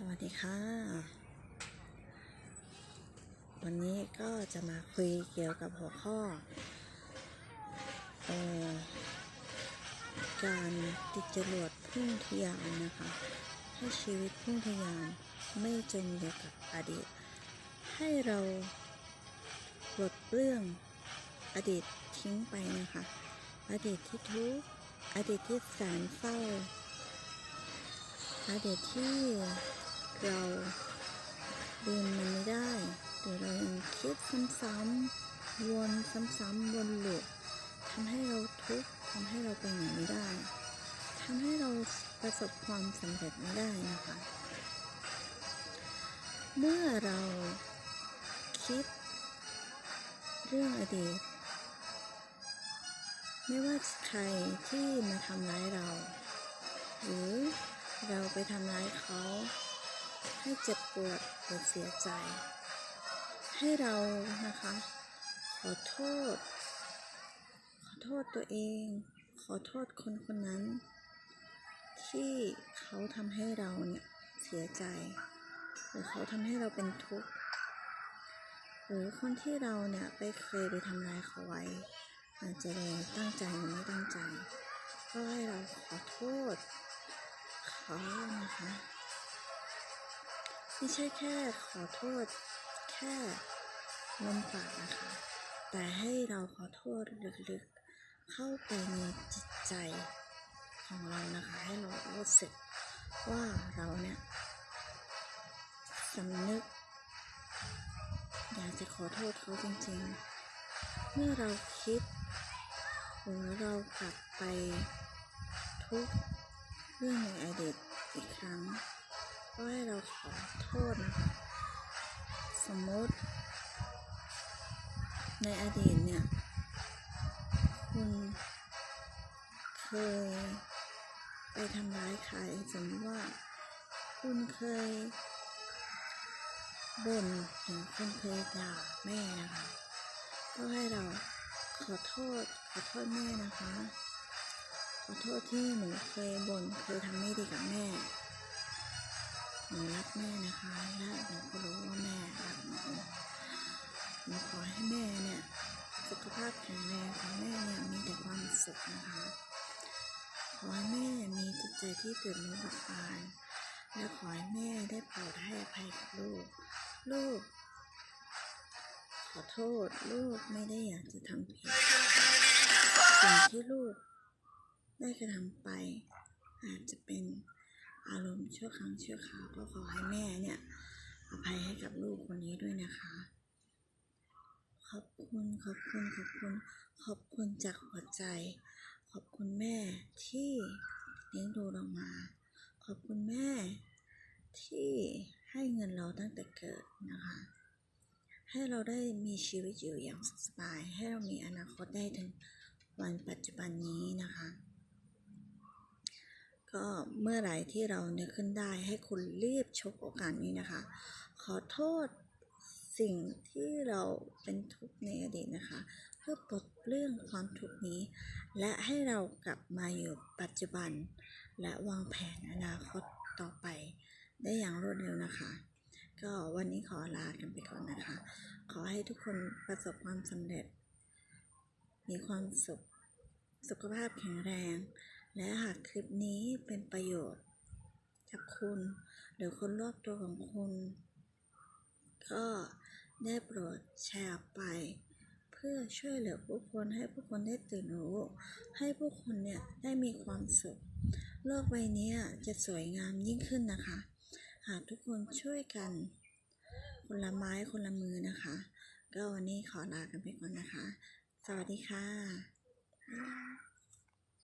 สวัสดีค่ะ วันนี้ก็จะมาคุยเกี่ยวกับหัวข้อออการติดจรวดพุ่งทะยานนะคะ ให้ชีวิตพุ่งทะยานไม่จมอยู่กับอดีต ให้เราปลดเปลื้องอดีตทิ้งไปนะคะ อดีตที่ทุกอดีตที่แสนเศร้าอดีตที่ เราลืมมันไม่ได้หรือเรายังคิดซ้ำๆวนซ้ำๆวนลูปทำให้เราทุกข์ทำให้เราไปไหนไม่ได้ทำให้เราประสบความสำเร็จไม่ได้นะคะ เมื่อเราคิดเรื่องอดีต ไม่ว่าใครที่มาทำร้ายเรา หรือเราไปทำร้ายเขา ให้เจ็บปวดหรือเสียใจ ให้เรานะคะ ขอโทษ ขอโทษตัวเอง ขอโทษคนคนนั้น ที่เขาทำให้เราเนี่ยเสียใจ หรือเขาทำให้เราเป็นทุกข์หรือคนที่เราเนี่ยไปเคยไปทำร้ายเขาไว้ อาจจะเลยตั้งใจหรือไม่ตั้งใจ ก็ให้เราขอโทษเขานะคะ ไม่ใช่แค่ขอโทษ แค่ลมปากนะคะ แต่ให้เราขอโทษลึกๆ เข้าไปในจิตใจของเรานะคะ ให้เรารู้สึกว่าเราเนี่ยสำนึก อยากจะขอโทษเขาจริงๆ เมื่อเราคิด หรือเรากลับไปทุกเรื่องในอดีตอีกครั้ง ก็ให้เราขอโทษนะคะสมมติ ในอดีตเนี่ย คุณเคยไปทำร้ายใครสมมติว่า คุณเคยบ่นหรือคุณเคยด่าแม่นะคะก็ให้เราขอโทษขอโทษแม่นะคะ ขอโทษที่หนูเคยบ่นเคยทำไม่ดีกับ แม่หนูรักแม่นะคะและหนูก็รู้ว่าแม่รักหนูหนูขอให้แม่เนี่ยสุขภาพแข็งแรงขอให้แม่เนี่ยมีแต่ความสุขนะคะขอให้แม่มีจิตใจที่ตื่นรู้บิกบานและขอให้แม่ได้โปรดให้อภัยกับลูก ลูก ขอโทษลูกไม่ได้อยากจะทำผิดสิ่งที่ลูกได้กระทำไปอาจจะเป็น อารมณ์ชั่วครั้งชั่วคราวก็ขอให้แม่เนี่ยอภัยให้กับลูกคนนี้ด้วยนะคะ ขอบคุณขอบคุณขอบคุณขอบคุณจากหัวใจ ขอบคุณแม่ที่เลี้ยงดูเรามา ขอบคุณแม่ที่ให้เงินเราตั้งแต่เกิดนะคะ ให้เราได้มีชีวิตอยู่อย่างสุขสบาย ให้เรามีอนาคตได้ถึงวันปัจจุบันนี้นะคะ ก็เมื่อไหร่ที่เรานึกขึ้นได้ให้คุณรีบชกโอกาสนี้นะคะ ขอโทษสิ่งที่เราเป็นทุกข์ในอดีตนะคะ เพื่อปลดเรื่องความทุกข์นี้ และให้เรากลับมาอยู่ปัจจุบัน และวางแผนอนาคตต่อไป ได้อย่างรวดเร็วนะคะ ก็วันนี้ขอลากันไปก่อนนะคะ ขอให้ทุกคนประสบความสำเร็จ มีความสุข สุขภาพแข็งแรง และหากคลิปนี้เป็นประโยชน์กับคุณ หรือคนรอบตัวของคุณ ก็ได้โปรดแชร์ไป เพื่อช่วยเหลือผู้คนให้ผู้คนได้ตื่นรู้ ให้ผู้คนเนี่ยได้มีความสุข โลกใบนี้จะสวยงามยิ่งขึ้นนะคะ หากทุกคนช่วยกัน คนละไม้คนละมือนะคะ ก็วันนี้ขอลากันไปก่อนนะคะ สวัสดีค่ะ